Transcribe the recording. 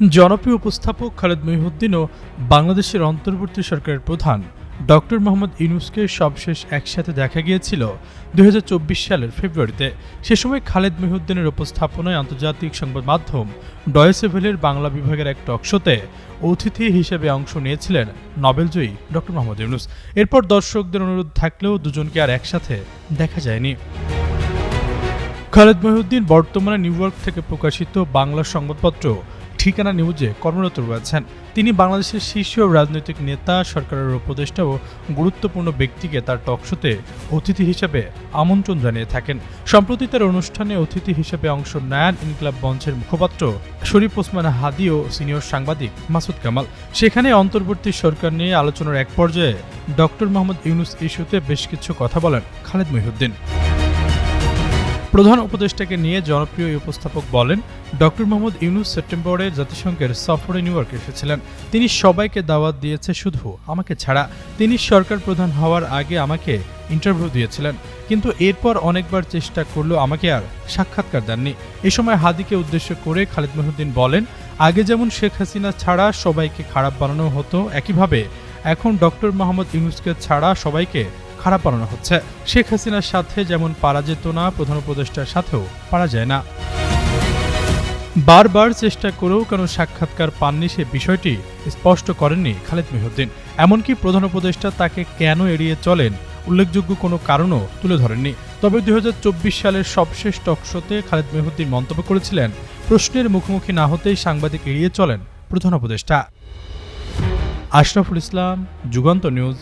জনপ্রিয় উপস্থাপক খালেদ মহিউদ্দিন ও বাংলাদেশের অন্তর্বর্তী সরকারের প্রধান ডক্টর মোহাম্মদ ইউনুসকে সবশেষ একসাথে দেখা গিয়েছিল দুই হাজার চব্বিশ সালের ফেব্রুয়ারিতে। সে সময় খালেদ মহিউদ্দিনের উপস্থাপনায় আন্তর্জাতিক সংবাদ মাধ্যম ডয়েসেভেলের বাংলা বিভাগের এক টকশোতে অতিথি হিসেবে অংশ নিয়েছিলেন নোবেলজয়ী ডক্টর মোহাম্মদ ইউনুস। এরপর দর্শকদের অনুরোধ থাকলেও দুজনকে আর একসাথে দেখা যায়নি। খালেদ মহিউদ্দিন বর্তমানে নিউ থেকে প্রকাশিত বাংলা সংবাদপত্র ঠিকানা নিউজে কর্মরত রয়েছেন। তিনি বাংলাদেশের শীর্ষ রাজনৈতিক নেতা, সরকারের উপদেষ্টা ও গুরুত্বপূর্ণ ব্যক্তিকে তার টকশোতে অতিথি হিসেবে আমন্ত্রণ জানিয়ে থাকেন। সম্প্রতি তার অনুষ্ঠানে অতিথি হিসেবে অংশ নেন ইনকলাব মঞ্চের মুখপাত্র শরীফ ওসমান হাদি ও সিনিয়র সাংবাদিক মাসুদ কামাল। সেখানে অন্তর্বর্তী সরকার নিয়ে আলোচনার এক পর্যায়ে ডক্টর মোহাম্মদ ইউনুস ইস্যুতে বেশ কিছু কথা বলেন খালেদ মহিউদ্দিন। প্রধান উপদেষ্টাকে নিয়ে জনপ্রিয় এই উপস্থাপক বলেন, ডক্টর মোহাম্মদ ইউনুস সেপ্টেম্বরে জাতিসংঘের সফরে নিউ ইয়র্ক এসেছিলেন। তিনি সবাইকে দাওয়াত দিয়েছে শুধু আমাকে ছাড়া। তিনি সরকার প্রধান হওয়ার আগে আমাকে ইন্টারভিউ দিয়েছিলেন। কিন্তু এরপর অনেকবার চেষ্টা করলেও আমাকে আর সাক্ষাৎকার দেননি। এ সময় হাদিকে উদ্দেশ্য করে খালিদ মহিউদ্দিন বলেন, আগে যেমন শেখ হাসিনা ছাড়া সবাইকে খারাপ বানানো হতো, একইভাবে এখন ডক্টর মোহাম্মদ ইউনুসকে ছাড়া সবাইকে খারাপ বানানো হচ্ছে। শেখ হাসিনার সাথে যেমন পারা যেত না, প্রধান উপদেষ্টার সাথেও পারা যায় না। বারবার চেষ্টা করেও কেন সাক্ষাৎকার পাননি সে বিষয়টি, স্পষ্ট করেননি খালেদ মহিউদ্দিন। এমনকি প্রধান উপদেষ্টা তাকে কেন এড়িয়ে চলেন, উল্লেখযোগ্য কোনো কারণও তুলে ধরেননি। তবে দুই হাজার চব্বিশ সালের সবশেষ টকশোতে খালেদ মহিউদ্দিন মন্তব্য করেছিলেন, প্রশ্নের মুখোমুখি না হতেই সাংবাদিক এড়িয়ে চলেন প্রধান উপদেষ্টা। আশরাফুল ইসলাম, যুগান্ত নিউজ।